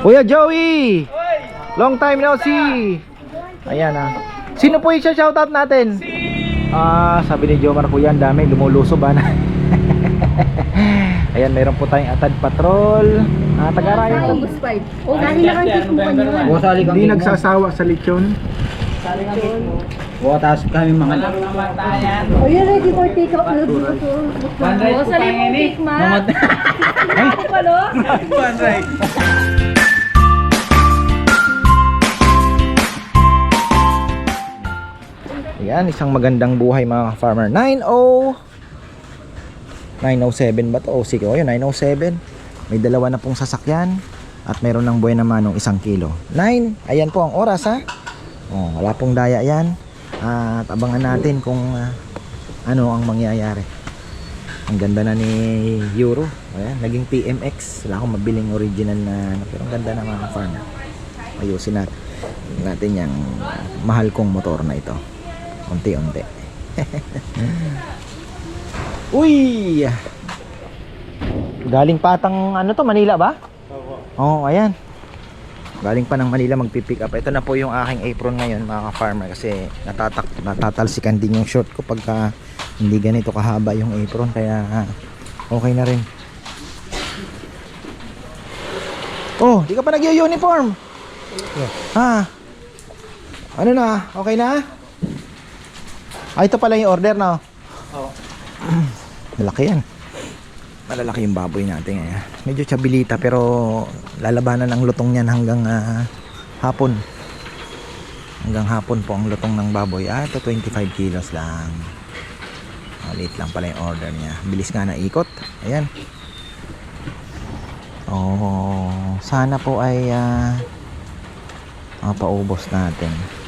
Kuya Joey! Long time no see! Ayan ah. Sino po yung shoutout natin? Ah, sabi ni Jomar po yan, dami, lumulusob ba na. Ayan, meron po tayong Atad Patrol. Ah, Tagarayan. Bus 5. O, galing na kang tikupan yun. Hindi nagsasawa sa lechon. Bukas kami mga O, yun ready for take out. Ano dito to? O, sa limong cake, ma. Ano Ayan, isang magandang buhay mga farmer. 90 907 ba to? O sige, o yun, 907. May dalawa na pong sasakyan at meron ng buhay na manong isang kilo. 9, ayan po ang oras ha. O, wala pong daya yan. At abangan natin kung ah, ano ang mangyayari. Ang ganda na ni Euro. Ayan, naging PMX. Wala akong mabiling original na ano, pero ang ganda na mga farmer. Ayusin natin. natin yung ah, mahal kong motor na ito. Unti-unti. Uy! Galing patang ano to, Manila ba? Oo, oh, ayan. Galing pa ng Manila magpipick up. Ito na po yung aking apron ngayon mga farmer kasi natatak natatalsikan din yung short ko pagka hindi ganito kahaba yung apron kaya ah, okay na rin. Oh, di ka pa nag-uniform? Ha? Ano na? Okay na? Ah, ito pala yung order na. Oo. Malaki yan. Malalaki yung baboy natin ngayon. Medyo chabilita pero lalabanan ang lutong niyan hanggang ah, hapon. Hanggang hapon po ang lutong ng baboy. Ah, ito 25 kilos lang. Maliit lang pala yung order niya. Bilis nga na ikot. Ayan. Oh, sana po ay ah, mapaubos natin.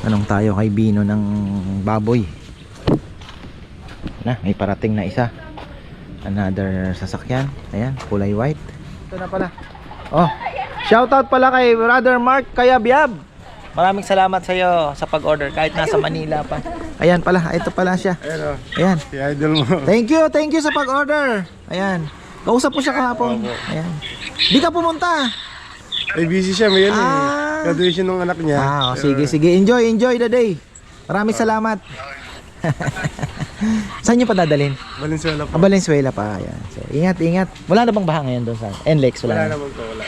Anong tayo kay Bino ng baboy? Na, may parating na isa. Another sasakyan. Ayan, kulay white. Ito na pala. Oh, shoutout pala kay Brother Mark Kayabyab. Maraming salamat sa iyo sa pag-order kahit nasa Manila pa. Ayan pala, ito pala siya. Ayan o, Ayan. si idol mo. Thank you, thank you sa pag-order. Ayan. Kausap ko siya kahapon. Ayan. Di ka pumunta. Ay, busy siya, may yan Ah. eh. Graduation ng anak niya. Ah, oh, sige, sige. Enjoy, enjoy the day. Maraming salamat. Saan niyo pa dadalhin? Valenzuela po. Ah, Valenzuela pa. Ayan. So, ingat, ingat. Wala na bang baha ngayon doon sa NLEX? Wala, Wala na. naman po, wala.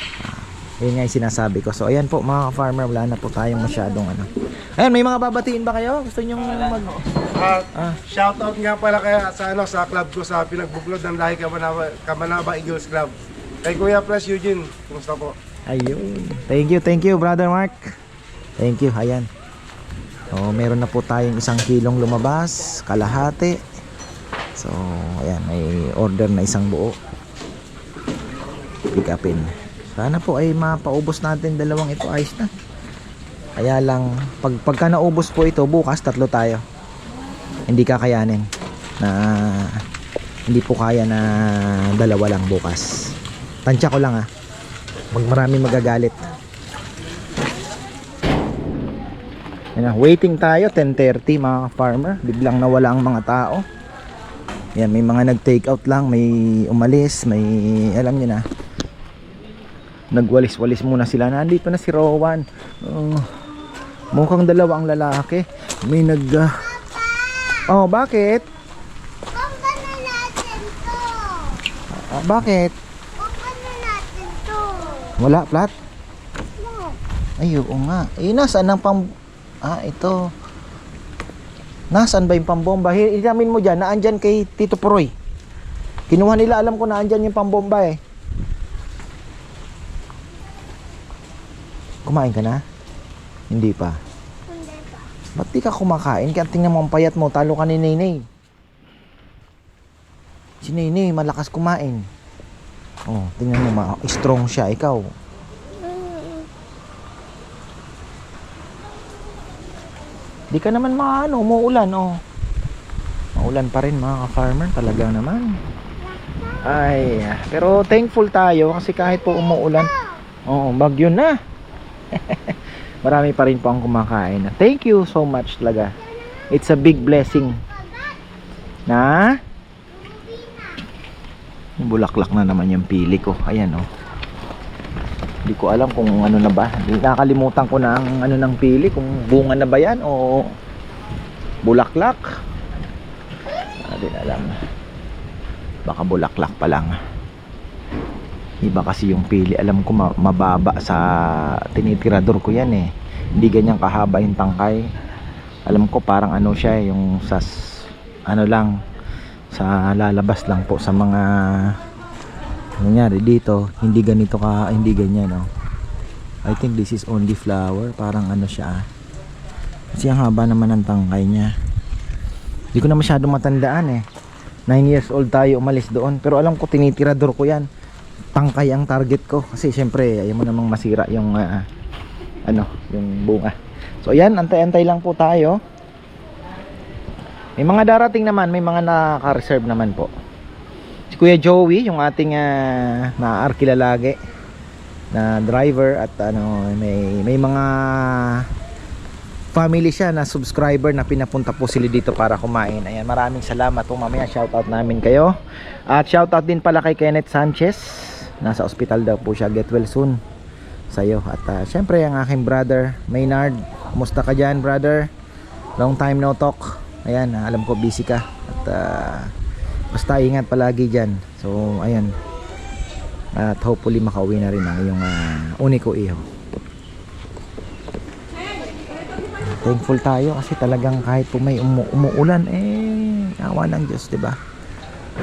Yun nga yung sinasabi ko. So, ayan po mga farmer, wala na po tayong masyadong ano. Ayan, may mga babatiin ba kayo? Gusto niyo mag... Ah, Ah. shoutout nga pala kaya sa ano sa club ko sa pinagbuklod ng Lahi Kamanaba, Kamanaba Eagles Club. Kay Kuya Press Eugene, kumusta po? Ayun. Thank you, thank you, Brother Mark. Thank you, ayan. So, meron na po tayong isang kilong lumabas, kalahati. So, ayan, may order na isang buo. Pick upin. Sana po ay mapaubos natin dalawang ito, ayos na. Kaya lang, pag, pagka naubos po ito, bukas tatlo tayo. Hindi kakayanin na hindi po kaya na dalawa lang bukas. Tansya ko lang ah. Mag marami magagalit. Yan waiting tayo 10:30 mga farmer. Biglang nawala ang mga tao. Yan, may mga nag-take out lang, may umalis, may alam niyo na. Nagwalis-walis muna sila. Nandito na si Rowan. Oh, mukhang dalawa ang lalaki. May nag ah, Oh, bakit? Kumpana natin to. Ah, bakit? Wala plat? No. Ay, oo nga. Eh, nasaan ang pang... Ah, ito. Nasaan ba yung pambomba? Ilamin mo dyan, naandyan kay Tito Poroy. Kinuha nila, alam ko naandyan yung pambomba eh. Kumain ka na? Hindi pa. Hindi pa. Ba't di ka kumakain? Kaya tingnan mo ang payat mo, talo ka ni Nenay. Si Nenay, malakas kumain. Oh, tingnan mo, ma- strong siya. Ikaw, Di ka naman maano, umuulan oh. Maulan pa rin mga ka-farmer talaga naman. Ay, pero thankful tayo kasi kahit po umuulan, oo, bagyo na. Marami pa rin po ang kumakain. Thank you so much talaga. It's a big blessing. Na? Bulaklak na naman yung pili ko. Ayan oh. Hindi ko alam kung ano na ba. Nakalimutan ko na ang ano ng pili kung bunga na ba yan o bulaklak. Hindi din alam. Baka bulaklak pa lang. Iba kasi yung pili. Alam ko ma- mababa sa tinitirador ko yan eh. Hindi ganyan kahaba yung tangkay. Alam ko parang ano siya eh, yung sa s- ano lang sa lalabas lang po sa mga nangyari dito hindi ganito ka hindi ganyan no? I think this is only flower parang ano siya ah. kasi ang haba naman ng tangkay niya. Hindi ko na masyado matandaan eh. 9 years old tayo umalis doon. Pero alam ko tinitirador ko yan. Tangkay ang target ko. Kasi syempre ayaw mo namang masira yung ah, ano yung bunga. So yan antay-antay lang po tayo may mga darating naman, may mga naka-reserve naman po. Si Kuya Joey, yung ating uh, naaarkila lagi na driver at ano, may may mga family siya na subscriber na pinapunta po sila dito para kumain. Ayan, maraming salamat po mamaya. Shoutout namin kayo. At shoutout din pala kay Kenneth Sanchez. Nasa ospital daw po siya. Get well soon sa'yo. At uh, syempre ang aking brother, Maynard. Kumusta ka dyan, brother? Long time no talk. Ayan, ah, alam ko busy ka. At ah, basta ingat palagi dyan. So, ayan. At hopefully makauwi na rin ang iyong uh, uniko iho. Thankful tayo kasi talagang kahit po may umu- umuulan, eh, awa ng Diyos, di ba?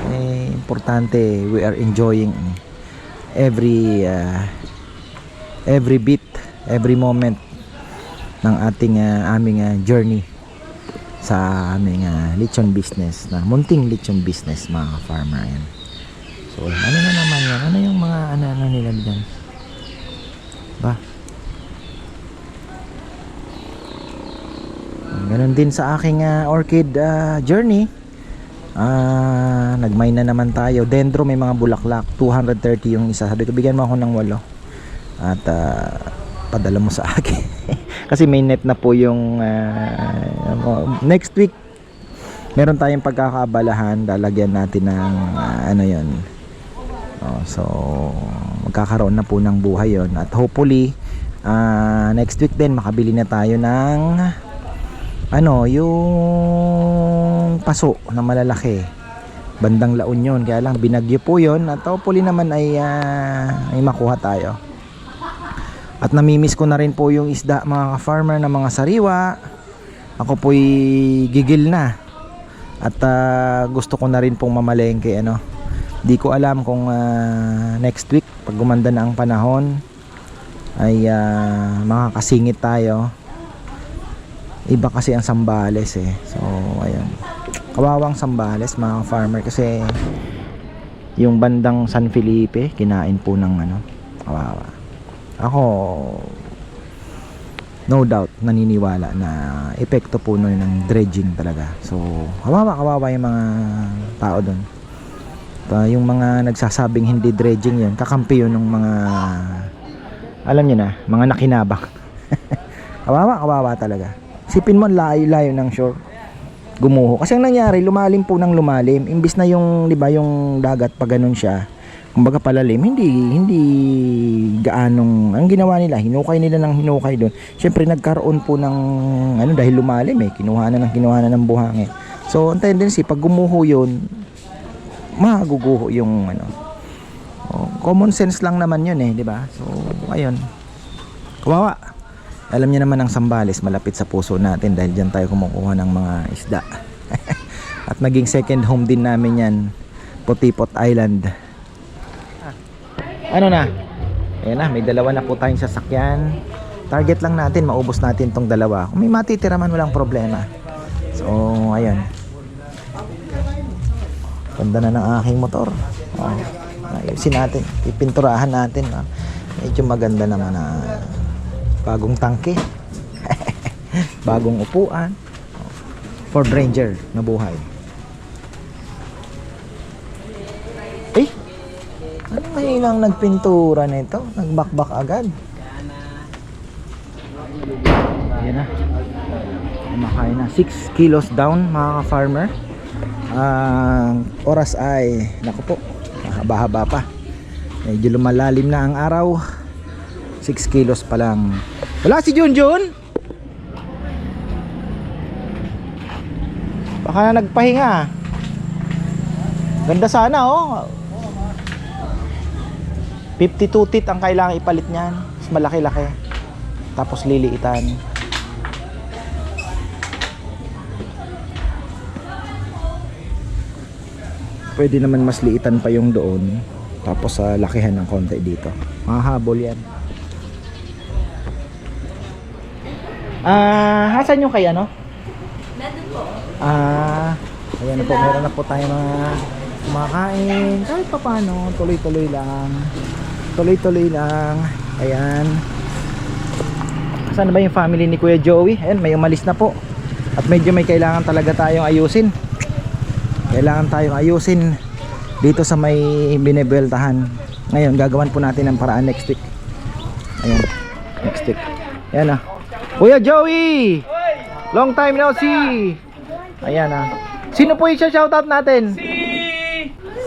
Eh, importante, we are enjoying every uh, every bit, every moment ng ating uh, aming uh, journey sa aming uh, lechon business na munting lechon business mga farmer yan. So ano na naman yan? Ano yung mga ano, ano nila dyan? Ba? Ganon din sa aking uh, orchid uh, journey. Ah, nagmay na naman tayo. Dendro may mga bulaklak, 230 yung isa. Sabi ko bigyan mo ako ng walo. At ah, padala mo sa akin. Kasi may net na po yung ah, next week. Meron tayong pagkakaabalahan. Lalagyan natin ng ah, ano yon oh, so magkakaroon na po ng buhay yon at hopefully ah, next week din makabili na tayo ng ano yung paso na malalaki. Bandang La Union. Kaya lang binagyo po yon at hopefully naman ay, ah, ay makuha tayo at namimiss ko na rin po yung isda mga farmer na mga sariwa. Ako po'y gigil na. At ah, gusto ko na rin pong mamalengke ano. Di ko alam kung ah, next week pag gumanda na ang panahon ay ah, makakasingit tayo. Iba kasi ang Sambales eh. So ayun. Kawawang Sambales mga farmer kasi yung bandang San Felipe kinain po ng ano kawawa ako no doubt naniniwala na epekto po nun ng dredging talaga. So kawawa kawawa yung mga tao doon yung mga nagsasabing hindi dredging yun kakampi yun ng mga alam nyo na mga nakinabang kawawa kawawa talaga. Sipin mo ang layo layo ng shore. Gumuho. Kasi ang nangyari lumalim po ng lumalim. Imbis na yung di ba yung dagat pa ganun siya kumbaga palalim hindi hindi gaanong ang ginawa nila hinukay nila ng hinukay doon. Syempre nagkaroon po ng ano dahil lumalim eh kinuha na ng kinuha na ng buhangin. So ang tendency pag gumuho yun maguguho yung ano oh, common sense lang naman yun eh di ba? So ayun. Kawawa. Alam niyo naman ang Sambales malapit sa puso natin dahil diyan tayo kumukuha ng mga isda. At naging second home din namin yan Potipot Island ano na? Ayan na, may dalawa na po tayong sasakyan. Target lang natin, maubos natin tong dalawa. Kung may matitira man, walang problema. So, ayan. Ganda na ng aking motor. Oh, ayusin natin. Pipinturahan natin. Oh. Medyo maganda naman na bagong tangke. bagong upuan. Ford Ranger na buhay. Ano ngayon ang nagpintura nito? Nagbakbak agad. Ayan na. Kumakain na. 6 kilos down mga ka-farmer. Ang oras ay, naku po, haba-haba pa. Medyo lumalalim na ang araw. 6 kilos pa lang. Wala si Junjun? Baka na nagpahinga. Ganda sana oh. 52 tit ang kailangan ipalit niyan. Mas malaki-laki. Tapos liliitan. Pwede naman mas liitan pa yung doon. Tapos sa lakihan ng konti dito. Mahahabol yan. Ah, hasan yung kay ano? Ah, ayan na po, meron na po tayo mga kumakain. Kahit pa paano, tuloy-tuloy lang. Tuloy-tuloy lang. Ayan. Saan ba yung family ni Kuya Joey? Ayan, may umalis na po. At medyo may kailangan talaga tayong ayusin. Kailangan tayong ayusin dito sa may binibeltahan. Ngayon, gagawan po natin ng paraan next week. Ayan, next week. Ayan ah. Kuya Joey! Long time no see! Ayan ah. Sino po yung shoutout natin? Si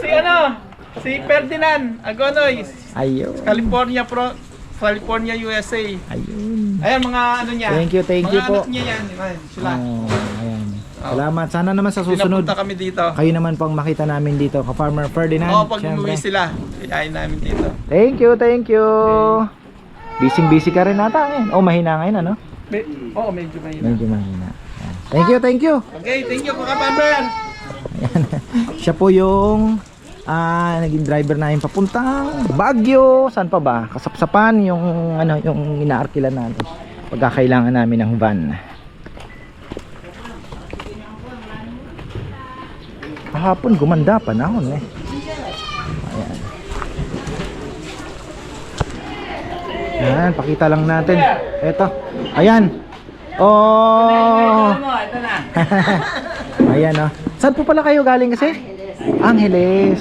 si ano? Si Ferdinand Agonoy, Ayun. California Pro California USA. Ayun. Ayan mga ano niya. Thank you, thank mga you po. anak niya yan, yan sila. Oh, ayan. Salamat. Sana naman sa susunod. Pinapunta kami dito. Kayo naman pong makita namin dito. Ka-Farmer Ferdinand. Oo, pag syempre. umuwi sila, kayain namin dito. Thank you, thank you. Busy busy ka rin ata ngayon. Oh, mahina ngayon ano? Me- Oo, medyo mahina. Medyo mahina. Ayan. Thank you, thank you. Okay, thank you Kuya. Ayan. Siya po yung ah naging driver namin papuntang Baguio. Saan pa ba? Kasapsapan yung ano yung inaarkilan natin. Pagkakailangan namin ng van. Kahapon gumanda panahon eh. Ayan. Ayan, pakita lang natin. Eto. Ayan. Oh. ito na. Ayan oh. Saan po pala kayo galing kasi? Angeles.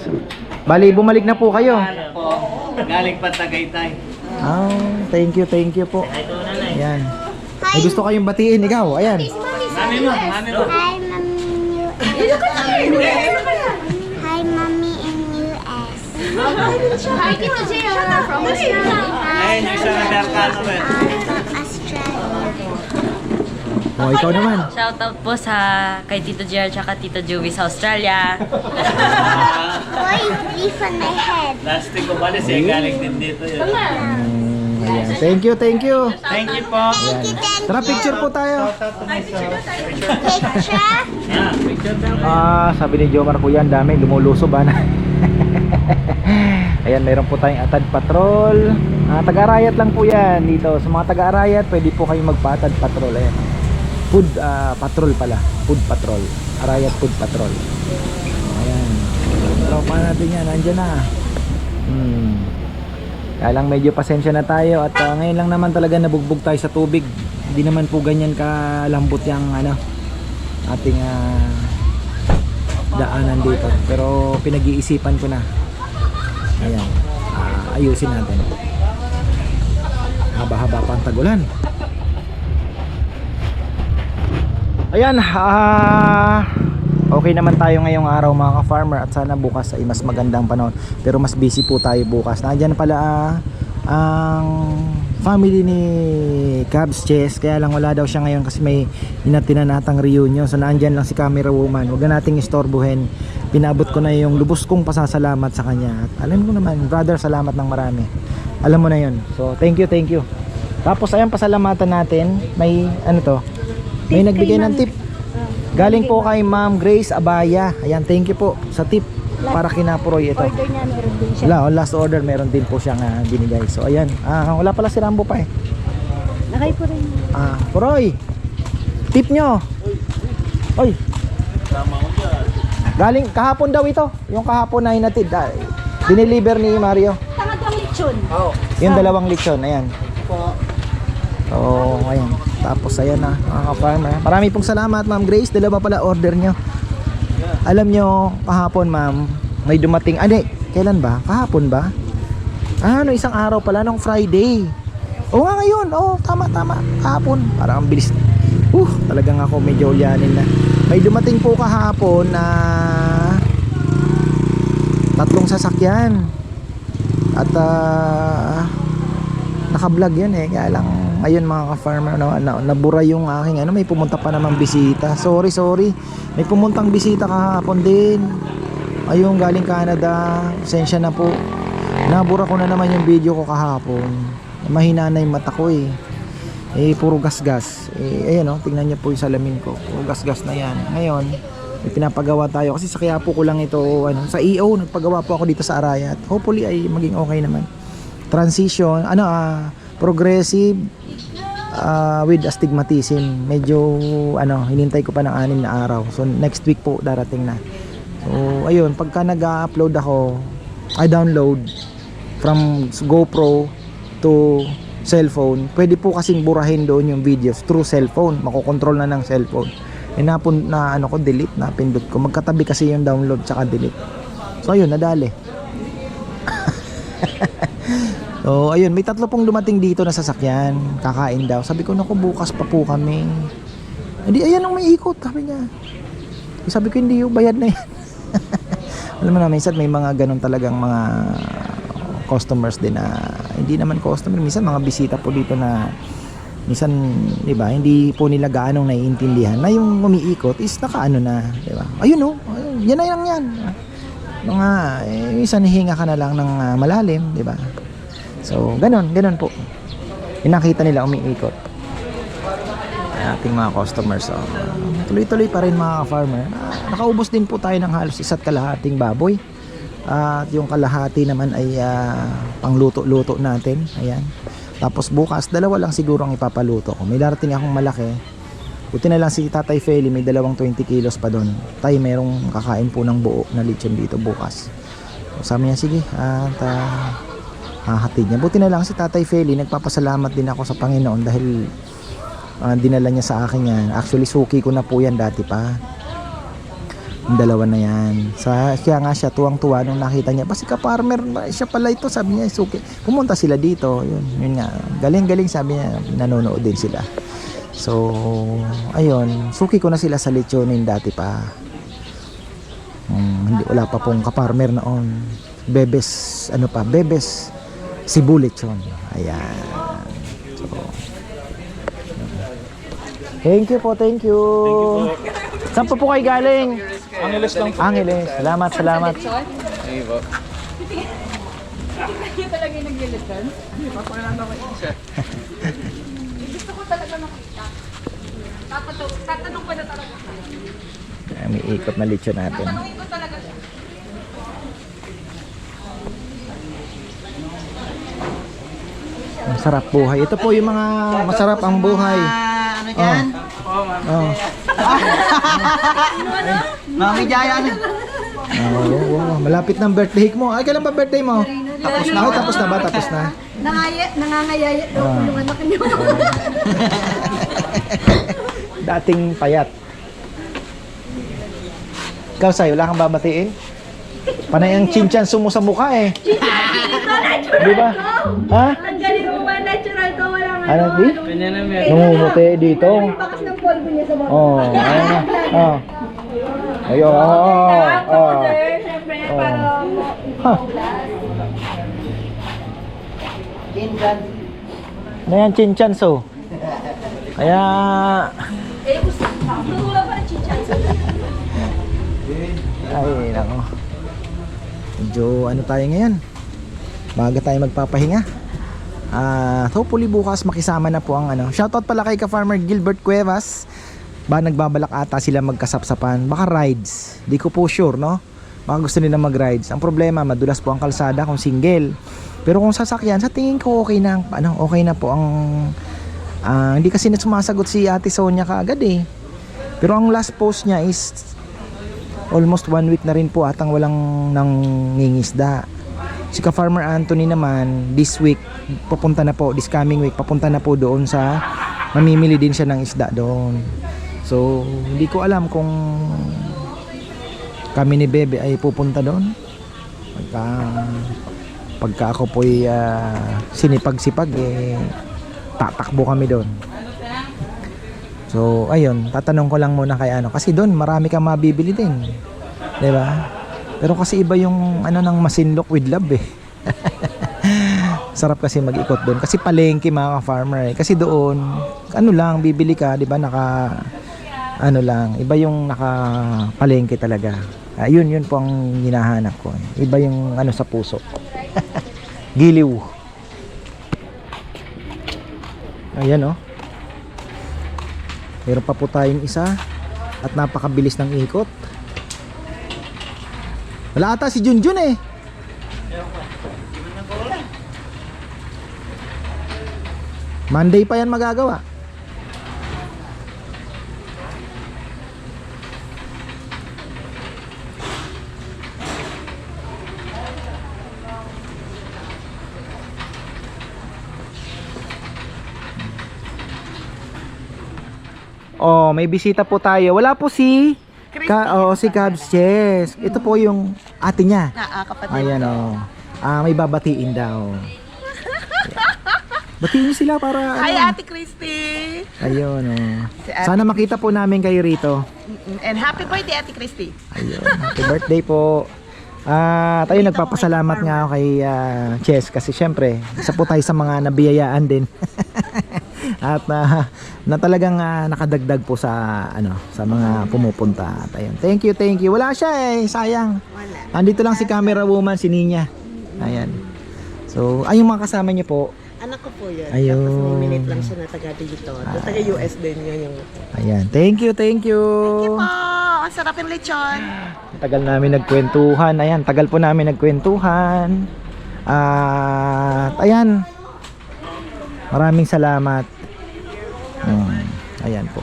Bali, bumalik na po kayo. po, galing pa Tagaytay. Oh, thank you, thank you po. Ayan. May gusto kayong batiin ikaw. Ayan. Mami mo, mami mo. Hi, Mommy in US. Hi, Mommy in US. Hi, Tito J. From Australia. Ayun, yung isang Amerikano ba? I'm from Australia. Oh, ikaw naman. Shoutout po sa kay Tito JR tsaka Tito Joey sa Australia. Boy, leaf on my head. Plastic ko balis eh, galing din dito yun. Mm, ayan. Thank you, thank you. Thank you po. Thank you, thank Tara, picture po tayo. Picture? Yeah, picture daw. Ah, sabi ni Jomar po yan, dami lumulusob ana. Ayan, meron po tayong Atad Patrol. Ah, taga-arayat lang po yan dito. Sa mga taga-arayat, pwede po kayo magpa-Atad Patrol. Ayan. Food ah, Patrol pala. Food Patrol. Arayat Food Patrol. Ayan. Tropa natin yan, nandyan na. Hmm. Kaya lang medyo pasensya na tayo at ah, ngayon lang naman talaga nabugbog tayo sa tubig. Hindi naman po ganyan kalambot yung ano ating ah, daanan dito. Pero pinag-iisipan ko na. Ayan. ah, ayusin natin. Haba-haba pa ang tagulan. Ayan, ah okay naman tayo ngayong araw mga ka-farmer at sana bukas ay mas magandang panahon. Pero mas busy po tayo bukas. Nandiyan pala ah, ang family ni Cubs Chess. Kaya lang wala daw siya ngayon kasi may inatinanatang reunion. So nandyan lang si camera woman. Huwag na nating istorbohin. Pinabot ko na yung lubos kong pasasalamat sa kanya. At alam ko naman brother salamat ng marami. Alam mo na yun. So thank you thank you. Tapos ayan pasalamatan natin. May ano to may nagbigay ng tip galing po kay ma'am Grace Abaya ayan thank you po sa tip para kina Puroy ito Order niya, meron din siya. wala, oh, last order meron din po siyang ah, binigay. So ayan, ah, wala pala si Rambo pa eh. Nakay po rin. Ah, Poroy. Tip nyo. Oy. Galing kahapon daw ito. Yung kahapon na hinatid. Ah, dineliver ni Mario. Tangadang lechon. Yung dalawang lechon, ayan. Oo, ayan. Tapos ayan na, mga ka-farmer. Marami pong salamat, Ma'am Grace. Dalawa pala order nyo. Alam nyo, kahapon, ma'am, may dumating. Ano, kailan ba? Kahapon ba? Ah, no, isang araw pala, nung Friday. Oo nga ngayon. Oo, tama, tama. Kahapon. Parang ang bilis. Uh, talagang ako medyo ulyanin na. May dumating po kahapon na tatlong sasakyan at ah, naka-vlog yun eh kaya lang ayun mga ka-farmer na, na, nabura yung aking ano may pumunta pa namang bisita. Sorry sorry. May pumuntang bisita kahapon din. Ayun galing Canada. Sensya na po. Nabura ko na naman yung video ko kahapon. Mahina na yung mata ko eh. Eh puro gas-gas. Eh ayan oh tingnan niyo po yung salamin ko. Puro gas-gas na yan. Ngayon may pinapagawa tayo kasi sa Quiapo ko lang ito ano sa EO nagpagawa po ako dito sa Arayat. Hopefully ay maging okay naman. Transition ano ah progressive ah, with astigmatism. Medyo ano hinintay ko pa ng anim na araw. So next week po darating na. So ayun pagka nag-upload ako I download from GoPro to cellphone. Pwede po kasing burahin doon yung videos through cellphone. Makokontrol na ng cellphone. Eh napun na ano ko delete na pindot ko. Magkatabi kasi yung download tsaka delete. So ayun nadali So, ayun, may tatlo pong dumating dito na sasakyan. Kakain daw. Sabi ko, naku, bukas pa po kami. Hindi, ayan ang may ikot. Sabi niya. Eh, Sabi ko, hindi yung bayad na yan. Alam mo na, minsan may mga ganun talagang mga customers din na hindi naman customer. Minsan mga bisita po dito na minsan, di ba, hindi po nila gaanong naiintindihan na yung umiikot is nakaano na, di ba? Ayun oh, yan na lang yan. Mga, eh, minsan hihinga ka na lang ng ah, malalim, di ba? So, ganun, ganun po. Inakita nila umiikot. Ating mga customers. So, tuloy-tuloy pa rin mga farmer. nakaubos din po tayo ng halos isa't kalahating baboy. at yung kalahati naman ay ah, pangluto-luto natin. Ayan. Tapos bukas, dalawa lang siguro ang ipapaluto ko. May darating akong malaki. Buti na lang si Tatay Feli, may dalawang 20 kilos pa doon. Tay, merong kakain po ng buo na lechon dito bukas. So, sabi niya, sige, at ah, hahatid niya. Buti na lang si Tatay Feli, nagpapasalamat din ako sa Panginoon dahil ah, dinala niya sa akin yan. Actually, suki ko na po yan dati pa. Yung dalawa na yan. Sa, kaya nga siya tuwang-tuwa nung nakita niya. Basi ka farmer, siya pala ito, sabi niya, suki. Pumunta sila dito. Yun, yun nga. Galing-galing sabi niya, nanonood din sila. So, ayun, suki ko na sila sa lechonin dati pa. Hmm, hindi wala pa pong kaparmer noon. Bebes, ano pa, bebes Cebu lechon. Ayan. So, thank you po, thank you. Saan po po kayo galing? Angeles lang po. Angeles. Salamat, salamat. Sige po. Ayan, May ikot na lechon natin. Masarap buhay. Ito po yung mga masarap ang buhay. ano dyan? Oh. Mami Jaya, ano? Oh, oh, oh. Malapit ng birthday mo. Ay, kailan ba birthday mo? Tapos na. Ay, tapos na ba? Tapos na. Nangaya, nangangayaya daw Ah. yung anak niyo. Dating payat. Ikaw, Sai, wala kang babatiin? Panay ang chinchan sumo sa mukha eh. Di ba? Ha? Ang galing mo ba? Natural to. Walang Ano, di? Nungumuti dito. bakas ng polvo niya sa mga. Oh, ayun na. Oh. Ayun, oh, oh, oh. Siyempre, para Ha. Ano yan, chinchan so? Kaya, Eh, gusto. Wala pa rin chichan. ay, nako. Medyo ano tayo ngayon? Baga tayo magpapahinga. Ah, hopefully bukas makisama na po ang ano. Shoutout pala kay ka-farmer Gilbert Cuevas. Ba nagbabalak ata sila magkasapsapan. Baka rides. Di ko po sure, no? Baka gusto nila mag-rides. Ang problema, madulas po ang kalsada kung single. Pero kung sasakyan, sa tingin ko okay na. Ano, okay na po ang ah, hindi kasi na sumasagot si Ate Sonia kaagad eh. Pero ang last post niya is almost one week na rin po atang walang nangingisda. Si ka-farmer Anthony naman, this week, papunta na po, this coming week, papunta na po doon sa, mamimili din siya ng isda doon. So, hindi ko alam kung kami ni Bebe ay pupunta doon. Pagka, pagka ako po'y ah, sinipag-sipag, eh, tatakbo kami doon. So, ayun, tatanong ko lang muna kay ano kasi doon marami kang mabibili din. 'Di ba? Pero kasi iba yung ano ng masinlok with love eh. Sarap kasi mag-ikot doon kasi palengke mga farmer eh. Kasi doon ano lang bibili ka, 'di ba? Naka ano lang, iba yung naka palengke talaga. Ayun, yun po ang hinahanap ko. Iba yung ano sa puso. Giliw. Ayan oh. Meron pa po tayong isa at napakabilis ng ikot. Wala ata si Junjun eh. Monday pa yan magagawa. Oh, may bisita po tayo. Wala po si Ka oh, si Cabs Chess. Ito po yung ate niya. Ah, kapatid. Ayan oh. Ah, may babatiin daw. Batiin sila para Hi, ano. Ate Christy! Ayun oh. Si Ate Sana makita po namin kayo rito. And happy birthday, Ate Christy! Ayun. Happy birthday po. Ah, tayo nagpapasalamat nga ako kay ah, Chess kasi syempre, isa po tayo sa mga nabiyayaan din. At na, na talagang ah, nakadagdag po sa ano, sa mga pumupunta. At ayun. Thank you, thank you. Wala siya eh, sayang. Wala. Andito lang si camera woman, si Ninya. Ayan. So, ay yung mga kasama niyo po. Anak ko po yun. Ayun. Tapos may minute lang siya na taga dito. Ah. Taga US din yun yung... Ayan. Thank you, thank you. Po, ang sarap yung lechon. Tagal namin nagkwentuhan. Ayan, tagal po namin nagkwentuhan. At ayan. Maraming salamat. Hmm, ayan po.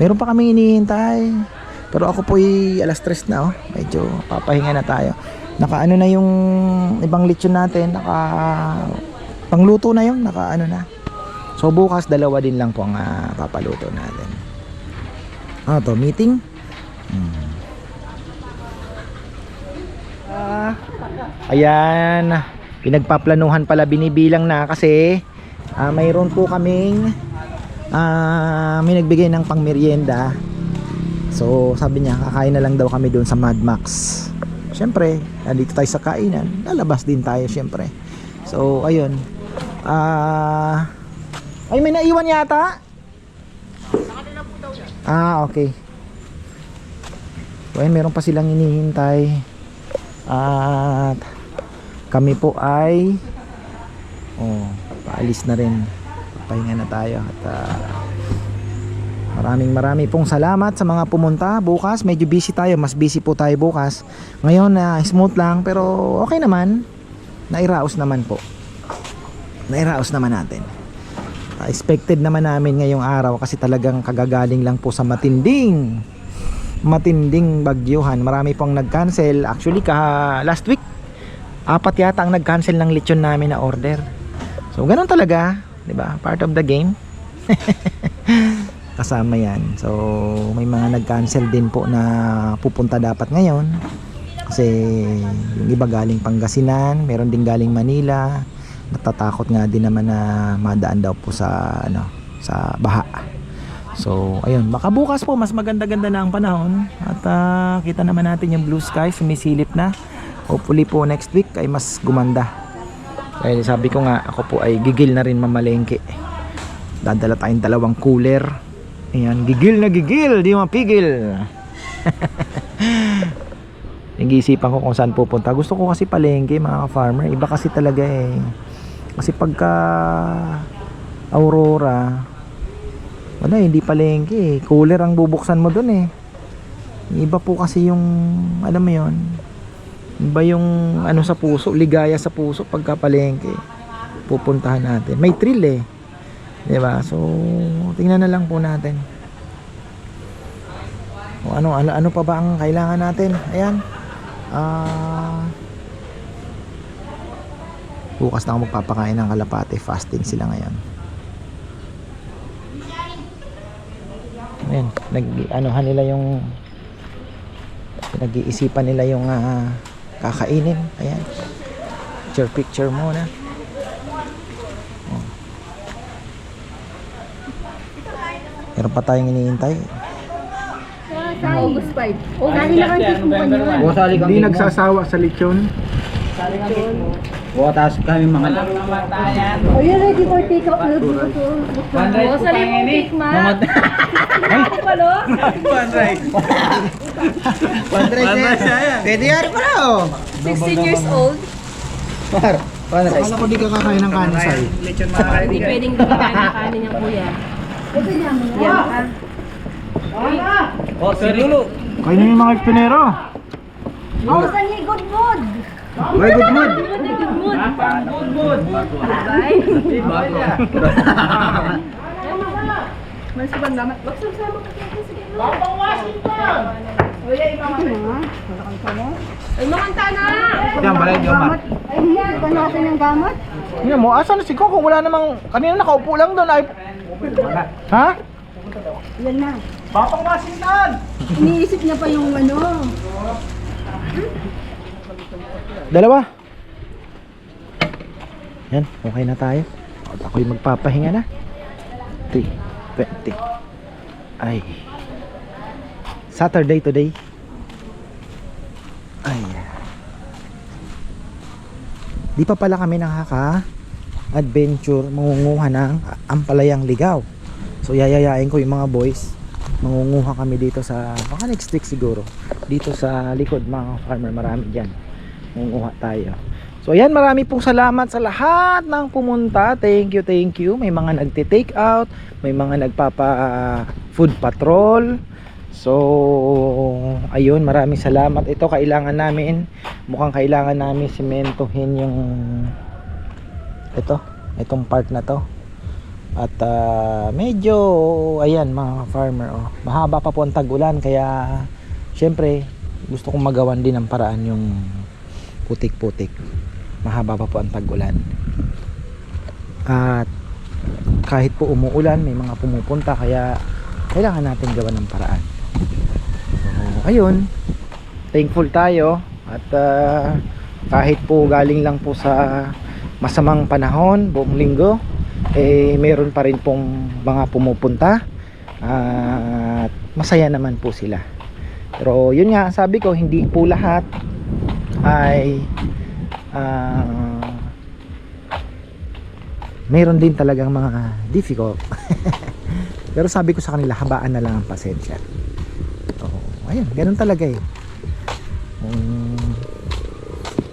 Meron pa kaming inihintay. Pero ako po alas tres na oh. Medyo papahinga na tayo. Naka ano na yung ibang lechon natin. Naka pangluto na yun. Naka ano na. So bukas dalawa din lang po ang ah, papaluto natin. Ano to? Meeting? Ah, ayan. Pinagpaplanuhan pala binibilang na kasi ah, mayroon po kaming ah, may nagbigay ng pangmeryenda. So, sabi niya, kakain na lang daw kami doon sa Mad Max. Siyempre, nandito tayo sa kainan. Lalabas din tayo, siyempre. So, ayun. Ah, ay, may naiwan yata. Ah, okay. So, ayun, meron pa silang inihintay. At kami po ay oh, paalis na rin. Pahinga na tayo at ah, maraming marami pong salamat sa mga pumunta. Bukas medyo busy tayo, mas busy po tayo bukas. Ngayon na smooth lang pero okay naman. Nairaos naman po. Nairaos naman natin. Ah, expected naman namin ngayong araw kasi talagang kagagaling lang po sa matinding matinding bagyuhan. Marami pong nag-cancel. Actually, ka last week, apat yata ang nag-cancel ng lechon namin na order. So, ganun talaga. 'Di ba Part of the game. Kasama yan. So, may mga nag-cancel din po na pupunta dapat ngayon. Kasi yung iba galing Pangasinan, meron din galing Manila. Natatakot nga din naman na madaan daw po sa ano, sa baha. So, ayun, baka bukas po mas maganda-ganda na ang panahon at ah, kita naman natin yung blue sky sumisilip na. Hopefully po next week ay mas gumanda. Kaya sabi ko nga, ako po ay gigil na rin mamalengke. Dadala tayong dalawang cooler. Ayan, gigil na gigil, di mapigil. Nag-iisipan ko kung saan pupunta. Gusto ko kasi palengke mga farmer. Iba kasi talaga eh. Kasi pagka Aurora, wala hindi palengke eh. Cooler ang bubuksan mo dun eh. Iba po kasi yung, alam mo yon Iba yung ano sa puso, ligaya sa puso pagka palengke. Pupuntahan natin. May thrill eh. 'Di ba? So, tingnan na lang po natin. O ano, ano, ano pa ba ang kailangan natin? Ayan. Ah... bukas na ako magpapakain ng kalapate. Fasting sila ngayon. Ayan, nag anuhan nila yung nag-iisipan nila yung ah, kakainin. Ayan. Picture picture muna. Meron pa tayong iniintay. August 5. Oh, dali na kang cake mo pa yun. Hindi nagsasawa sa lechon. Oh, you're ready for take out. Love you to. Oh, sali mo cake, ma. Ako palo. Pwede yan pa oh. 16 years old. Par, Kala ko di ka kakain ng kanisay. Hindi pwedeng kumakain ng kanin niya, kuya. Yan ka. Oh, si Lulu. Kain niyo yung mga ekspinero. Oh, saan niya good mood? May good mood. Good mood. Good mood. Bye. Siya? Mas ibang damat. Wag sama ka kaya sige. Ay, makanta na! Yan, balay di Omar. Ay, yan. Panasan ng gamot? Yan mo, asan si Coco? Wala namang, kanina nakaupo lang doon ay... Ha? Yan na. Bapang Washington. Iniisip niya pa yung ano. Dalawa. Yan, okay na tayo. At ako'y magpapahinga na. 3, 20. Ay. Saturday today. Ay. Di pa pala kami nakaka adventure mangunguha ng ampalayang ligaw. So yayayain ko yung mga boys. Mangunguha kami dito sa baka next week siguro. Dito sa likod mga farmer marami diyan. Mangunguha tayo. So ayan, marami pong salamat sa lahat ng pumunta. Thank you, thank you. May mga nagte-take out, may mga nagpapa ah, food patrol. So ayun, maraming salamat. Ito kailangan namin, mukhang kailangan namin simentohin yung ito, itong part na to. At ah, medyo ayan mga farmer oh. Mahaba pa po ang tag-ulan kaya syempre gusto kong magawan din ng paraan yung putik-putik. Mahaba pa po ang tag-ulan. At kahit po umuulan, may mga pumupunta kaya kailangan natin gawan ng paraan. So, ayun. Thankful tayo at ah, kahit po galing lang po sa masamang panahon buong linggo eh meron pa rin pong mga pumupunta at masaya naman po sila. Pero yun nga sabi ko hindi po lahat ay ah, meron din talagang mga difficult. Pero sabi ko sa kanila habaan na lang ang pasensya so, ayun ganun talaga eh. Kung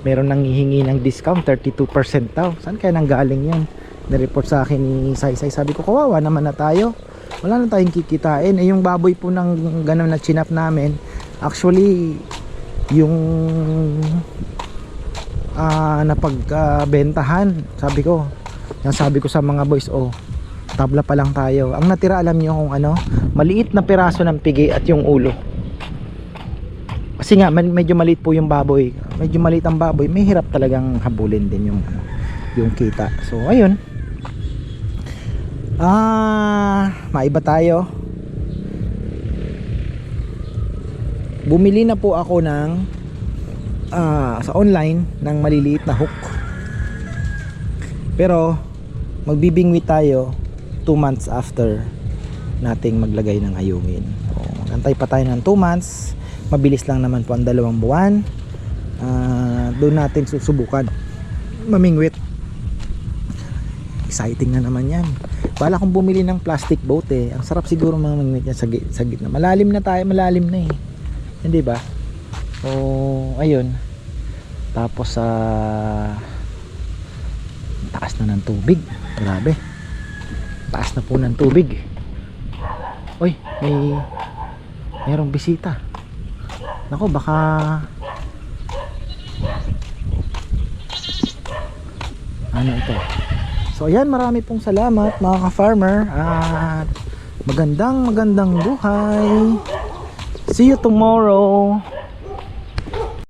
meron nang hihingi ng discount 32% daw. Saan kaya nang galing yan? Nireport sa akin ni Saysay sabi ko kawawa naman na tayo. Wala na tayong kikitain. Eh yung baboy po ng ganun na chinap namin actually yung ah napagkabentahan sabi ko. Yan sabi ko sa mga boys oh tabla pa lang tayo. Ang natira alam niyo kung ano maliit na piraso ng pigi at yung ulo. Kasi nga medyo maliit po yung baboy. Medyo maliit ang baboy. May hirap talagang habulin din yung ano, yung kita. So ayun. Ah maiba tayo. Bumili na po ako ng ah, sa online ng maliliit na hook. Pero magbibingwi tayo 2 months after nating maglagay ng ayungin. So, antay pa tayo ng 2 months. Mabilis lang naman po ang dalawang buwan. Ah, doon natin susubukan mamingwit. Exciting na naman yan. Bala kong bumili ng plastic boat eh. Ang sarap siguro mamingwit yan sa, sa gitna. Malalim na tayo malalim na eh. Hindi ba? So ayun. Tapos sa taas na ng tubig. Grabe. Taas na po ng tubig oy may merong bisita. Nako baka ano ito? So ayan marami pong salamat mga ka-farmer at magandang magandang buhay. See you tomorrow